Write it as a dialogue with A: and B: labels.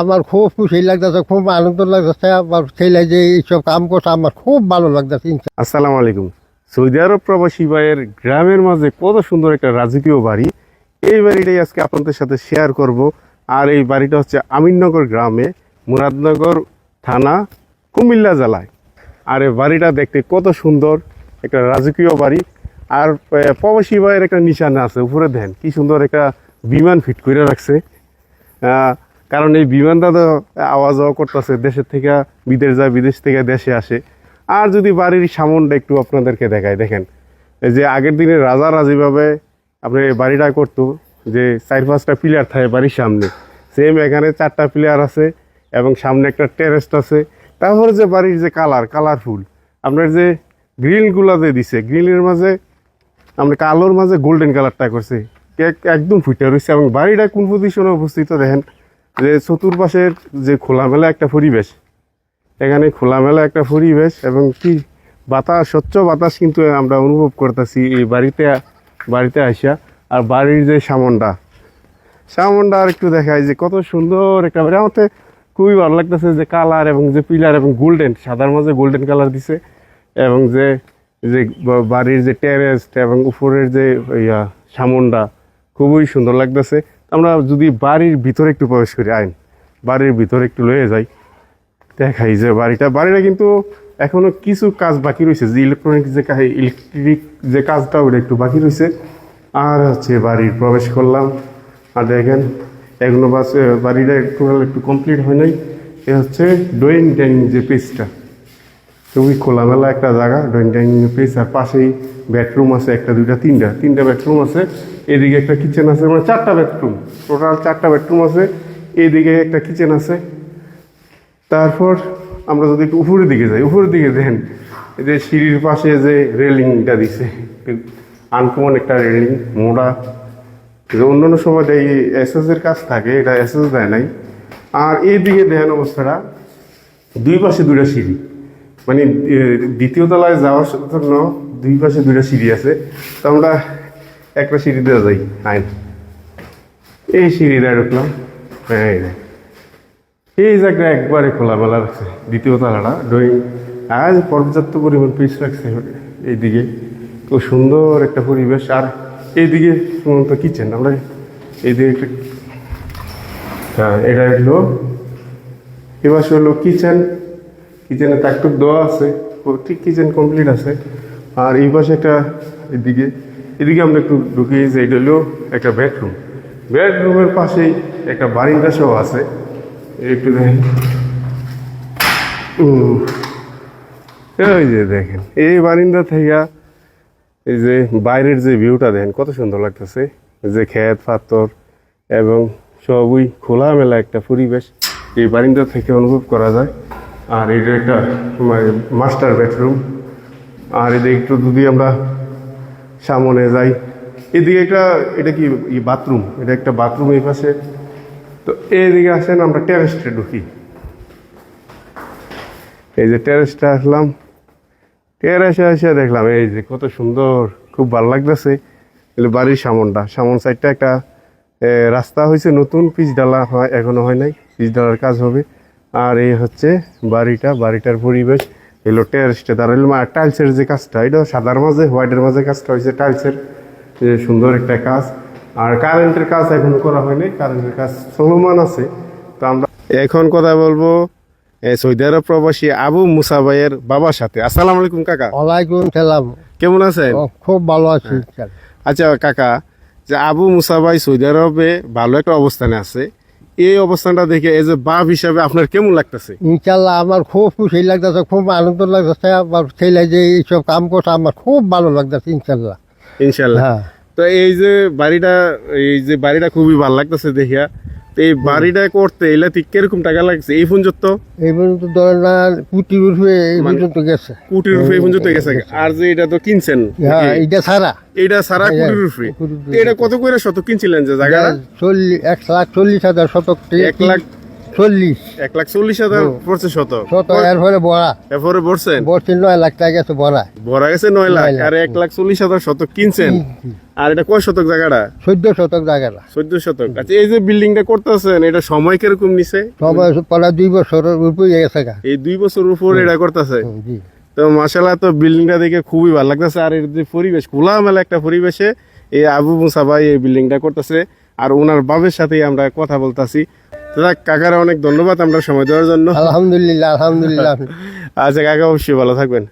A: আমার খুব খুশি লাগতেছে, খুব আনন্দ লাগতেছে, আমার ছেলে যে এইসব কাম করছে, আমার খুব ভালো লাগতেছে
B: আসসালামু আলাইকুম। সৌদি আরব প্রবাসী ভাইয়ের গ্রামের মাঝে কত সুন্দর একটা রাজকীয় বাড়ি। এই বাড়িটাই আজকে আপনাদের সাথে শেয়ার করব। আর এই বাড়িটা হচ্ছে আমিননগর গ্রামে, মুরাদনগর থানা, কুমিল্লা জেলায়। আর এই বাড়িটা দেখতে কত সুন্দর, একটা রাজকীয় বাড়ি। আর প্রবাসী ভাইয়ের একটা নিশানা আছে, উপরে দেন, কি সুন্দর একটা বিমান ফিট করে রাখছে। কারণ এই বিমানটা তো আওয়া যাওয়া করতেছে, দেশের থেকে, বিদেশ যায়, বিদেশ থেকে দেশে আসে। আর যদি বাড়ির সামনটা একটু আপনাদেরকে দেখায় দেখেন যে আগের দিনে রাজারা যেভাবে আপনার বাড়িটা করতো, যে চার পাঁচটা পিলার থাকে বাড়ির সামনে। সেম এখানে চারটা পিলার আছে এবং সামনে একটা টেরেস্ট আছে। তারপরে যে বাড়ির যে কালার কালারফুল আপনার যে গ্রিলগুলো যে দিছে গ্রিলের মাঝে আমরা কালোর মাঝে গোল্ডেন কালারটা করছে। এক- একদম ফুটে রয়েছে এবং বাড়িটা কোন পজিশনে অবস্থিত দেখেন যে চতুর্পাশের যে খোলামেলা একটা পরিবেশ, এখানে খোলামেলা একটা পরিবেশ এবং কি বাতাস, স্বচ্ছ বাতাস কিন্তু আমরা অনুভব করতেছি এই বাড়িতে বাড়িতে আসিয়া। আর বাড়ির যে সামনটা সামনটা আর একটু দেখায় যে কত সুন্দর একটা বাড়ি। আমার তো খুবই ভালো লাগতেছে যে কালার এবং যে পিলার এবং গোল্ডেন, সাদার মাঝে গোল্ডেন কালার দিছে এবং যে যে বাড়ির যে টেরেস এবং উপরের যে ইয়া, সামনটা খুবই সুন্দর লাগতেছে। আমরা যদি বাড়ির ভিতরে একটু প্রবেশ করি, আইন, বাড়ির ভিতরে একটু লয়ে যাই, দেখাই যে বাড়িটা বাড়িটা কিন্তু এখনও কিছু কাজ বাকি রয়েছে, যে ইলেকট্রনিক যে ইলেকট্রিক যে কাজটা ওটা একটু বাকি রয়েছে। আর হচ্ছে বাড়ির প্রবেশ করলাম। আর দেখেন এগুলো বাস বাড়িটা একটু একটু কমপ্লিট হয় নাই। এ হচ্ছে ড্রয়িং ডাইনিং যে পেজটা খুবই খোলামেলা একটা জায়গা ড্রয়িং ডাইনিং পেজ আর পাশেই বেডরুম আছে একটা, দুইটা, তিনটা। তিনটা বেডরুম আছে, এদিকে একটা কিচেন আছে মানে চারটা বেডরুম টোটাল চারটা বেডরুম আছে, এদিকে একটা কিচেন আছে। তারপর আমরা যদি একটু উপরের দিকে যাই, উপরের দিকে দেখেন এই যে সিঁড়ির পাশে যে রেলিংটা দিছে আনকমন একটা রেলিং মোড়া। যে অন্যান্য সময় এই এসএস এর কাজ থাকে, এটা এসএস দেয় নাই। আর এইদিকে দেখেন অবস্থাটা, দুই পাশে দুইটা সিঁড়ি। মানে দ্বিতীয় তলায় যাওয়ার জন্য দুই পাশে দুইটা সিঁড়ি আছে। তো আমরা একটা সিঁড়ি দিয়ে যাই আইন এই সিঁড়ি দিয়ে ঢুকলাম। হ্যাঁ এই জায়গাটা একবারে খোলামেলা রাখছে দ্বিতীয় তালাটা। ড্রয়িং আজ পর্যাপ্ত পরিমাণ পিস রাখছে এইদিকে। খুব সুন্দর একটা পরিবেশ। আর এইদিকে সুমন্ত কিচেন আমরা এইদিকে একটা হ্যাঁ এটা হলো এবার হলো কিচেন কিচেনে তাকটুক দেওয়া আছে ঠিক কিচেন কমপ্লিট আছে। আর এই পাশে একটা এদিকে এদিকে আমরা একটু ঢুকি যে এটা হলো একটা বেডরুম বেডরুমের পাশেই একটা বারিন্দা সহ আছে। একটু দেখেন। ওই যে দেখেন, এই বারিন্দা থেকে এই যে বাইরের যে ভিউটা দেখেন, কত সুন্দর লাগতেছে। যে ক্ষেত, পাথর এবং সবই খোলামেলা একটা পরিবেশ এই বারিন্দা থেকে অনুভব করা যায়। আর এটা একটা মাস্টার বেডরুম আর এদিকে একটু যদি আমরা সামনে যাই, এদিকে একটা, এটা কি বাথরুম এটা একটা বাথরুম এই পাশে। তো এইদিকে আসেন, আমরা টেরেস্টে ঢুকি। এই যে টেরেসটা আসলাম। টেরেসে এসে দেখলাম, এই যে কত সুন্দর, খুব ভালো লাগতেছে। বাড়ির সামনটা, সামন সাইডটা একটা রাস্তা হয়েছে নতুন, পিচ ডালা হয়, এখনও হয় নাই, পিচ ডালার কাজ হবে। আর এই হচ্ছে বাড়িটা বাড়িটার পরিবেশ। এলো টেরেসটা দাঁড়াইলো আর টাইলসের যে কাজটা এটা সাদার মাঝে হোয়াইটের মাঝে কাজটা হয়েছে টাইলসের সুন্দর একটা কাজ। আর কারেন্টের কাজ এখনও করা হয়নি কারেন্টের কাজ চলমান আছে। তো আমরা এখন কথা বলব সৌদি আরব প্রবাসী আবু মুসা ভাইয়ের বাবার সাথে। আসসালামু আলাইকুম কাকা।
A: ওয়ালাইকুম সালাম।
B: কেমন আছেন?
A: খুব ভালো আছি
B: আচ্ছা কাকা যে আবু মুসা ভাই সৌদি আরবে ভালো একটা অবস্থানে আছে এই অবস্থানটা দেখে এই যে বাপ হিসাবে আপনার কেমন লাগতেছে?
A: ইনশাল্লাহ আমার খুব খুশি লাগতেছে খুব আনন্দ লাগতেছে আমার ছেলে যে এইসব কাম করছে আমার খুব ভালো লাগতেছে ইনশাল্লাহ
B: ইনশাল্লাহ
A: হ্যাঁ।
B: তো এই যে বাড়িটা এই যে বাড়িটা খুবই ভালো লাগতেছে দেখিয়া। তো এই বাড়িটা করতে এলা ঠিক কীরকম টাকা লাগছে? এই পর্যন্ত?
A: এই পর্যন্ত ধরেন না কোটি রুপে এই
B: ফোন
A: পর্যন্ত গেছে।
B: কোটি রুপে এই পর্যন্ত গেছে। আর যে এটা তো কিনছেন
A: হ্যাঁ? এটা ছাড়া
B: এইটা সারা
A: কোটি
B: কোটির রুপে এটা কত করে শত কিনছিলেন যে জায়গা
A: চল্লিশ এক লাখ চল্লিশ হাজার শতক।
B: এক লাখ
A: চল্লিশ।
B: এক লাখ চল্লিশ হাজার পড়ছে শতক
A: শত এরপরে বড়া।
B: এরপরে বলছেন
A: বড়ছি নয় লাখ টাকা গেছে বড়া।
B: ভরা গেছে নয় লাখ। আর এক লাখ চল্লিশ হাজার শতক কিনছেন? আর এটা কয় শতক জায়গাটা?
A: চোদ্দ শতক জায়গাটা।
B: চোদ্দ শতক। আচ্ছা এই যে বিল্ডিংটা করতেছেন এটা সময় কীরকম নিছে?
A: সবাই প্রায় দুই বছরের উপরে গেছে
B: এই দুই বছর উপর এটা করতেছে? তো মাসাল্লাহ তো বিল্ডিংটা দেখে খুবই ভালো লাগতেছে। আর এর যে পরিবেশ খোলামেলা একটা পরিবেশে এই আবু মুসা ভাই এই বিল্ডিংটা করতেছে। আর ওনার বাবের সাথেই আমরা কথা বলতাছি। যাক, কাকারা অনেক ধন্যবাদ আমরা সময় দেওয়ার জন্য।
A: আলহামদুলিল্লাহ আলহামদুলিল্লাহ।
B: আচ্ছা কাকা অবশ্যই ভালো থাকবেন।